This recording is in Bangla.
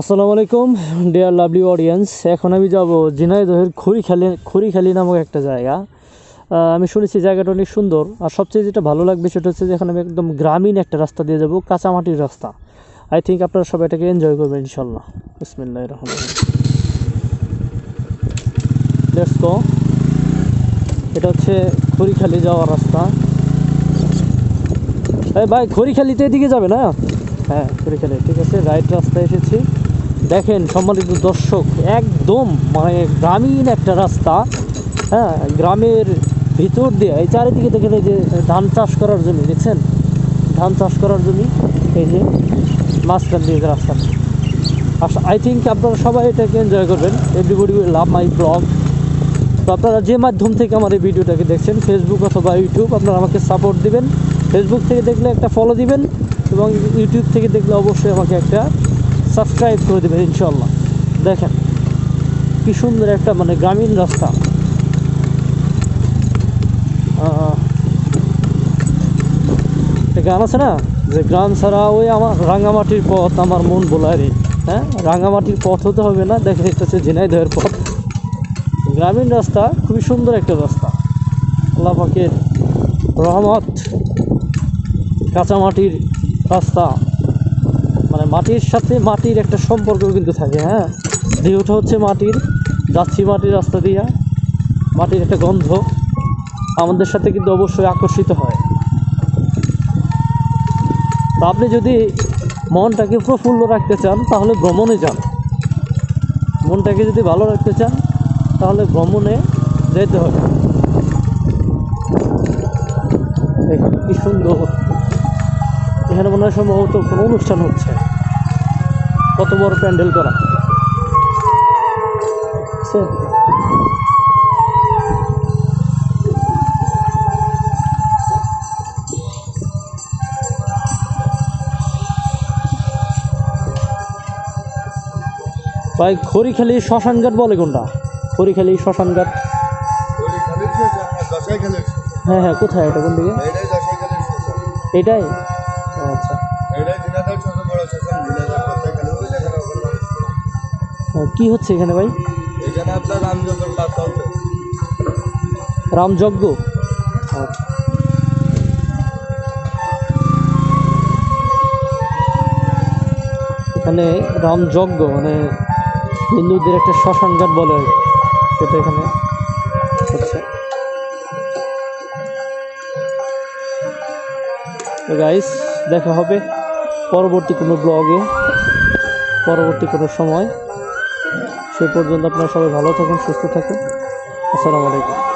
আসসালামু আলাইকুম ডিয়ার লাভলি অডিয়েন্স এখন আমি যাব ঝিনাইদহের খড়িখালি খড়িখালি নামক একটা জায়গা। আমি শুনেছি জায়গাটা অনেক সুন্দর। আর সবচেয়ে যেটা ভালো লাগবে সেটা হচ্ছে যে এখন আমি একদম গ্রামীণ একটা রাস্তা দিয়ে যাব, কাঁচামাটির রাস্তা। আই থিঙ্ক আপনারা সবাই এটাকে এনজয় করবেন ইনশাল্লাহ বিসমিল্লাহ রহমান এটা হচ্ছে খড়িখালি যাওয়ার রাস্তা। ভাই খড়িখালিতে এদিকে যাবে না? হ্যাঁ খড়িখালি ঠিক আছে রাইট রাস্তায় এসেছি। দেখেন সম্মানিত দর্শক, একদম মানে গ্রামীণ একটা রাস্তা। হ্যাঁ গ্রামের ভিতর দিয়ে, এই চারিদিকে দেখেন এই যে ধান চাষ করার জমি, দেখছেন? ধান চাষ করার জমি, এই যে মাঝখান দিয়ে রাস্তা। আচ্ছা আই থিঙ্ক আপনারা সবাই এটাকে এনজয় করবেন। Everybody will love my blog তো আপনারা যে মাধ্যম থেকে আমার এই ভিডিওটাকে দেখছেন ফেসবুক অথবা ইউটিউব আপনারা আমাকে সাপোর্ট দিবেন। ফেসবুক থেকে দেখলে একটা ফলো দিবেন এবং ইউটিউব থেকে দেখলে অবশ্যই আমাকে একটা সাবস্ক্রাইব করে দেবেন ইনশাল্লাহ দেখেন, কি সুন্দর একটা মানে গ্রামীণ রাস্তা। গান আছে না? যে গ্রাম ছাড়া ওই আমার রাঙামাটির পথ, আমার মন বোলারে। হ্যাঁ? রাঙামাটির পথ হতে হবে না, দেখেন এটা হচ্ছে ঝিনাইদহের পথ। গ্রামীণ রাস্তা, খুবই সুন্দর একটা রাস্তা। আল্লাহ রহমত, কাঁচামাটির রাস্তা। মানে মাটির সাথে মাটির একটা সম্পর্ক কিন্তু থাকে হ্যাঁ? দেহটা হচ্ছে মাটির, যাচ্ছি মাটির রাস্তা দিয়া, মাটির একটা গন্ধ আমাদের সাথে কিন্তু অবশ্যই আকর্ষিত হয়। তো আপনি যদি মনটাকে প্রফুল্ল রাখতে চান, তাহলে ভ্রমণে যান। মনটাকে যদি ভালো রাখতে চান, তাহলে ভ্রমণে যেতে হবে। কি সুন্দর। এখানে মনে হয় সম্ভবত কোনো অনুষ্ঠান হচ্ছে। কত বড় প্যান্ডেল করা? ভাই খড়িখালি শ্মশানঘাট বলে কোনটা? খড়িখালি শ্মশানঘাট। হ্যাঁ হ্যাঁ কোথায়? এটা কোন দিকে? এটাই? আচ্ছা। কি হচ্ছে এখানে ভাই? এখানে আপনার রামযজ্ঞের চলছে। রামযজ্ঞ? আচ্ছা। এখানে রামযজ্ঞ মানে হিন্দুদের একটা শ্মশান ঘাট বলে সেটা এখানে হচ্ছে। তো গাইস দেখা হবে পরবর্তী কোনো ব্লগে পরবর্তী কোনো সময়। সে পর্যন্ত আপনারা সবাই ভালো থাকুন সুস্থ থাকুন। আসসালামু আলাইকুম।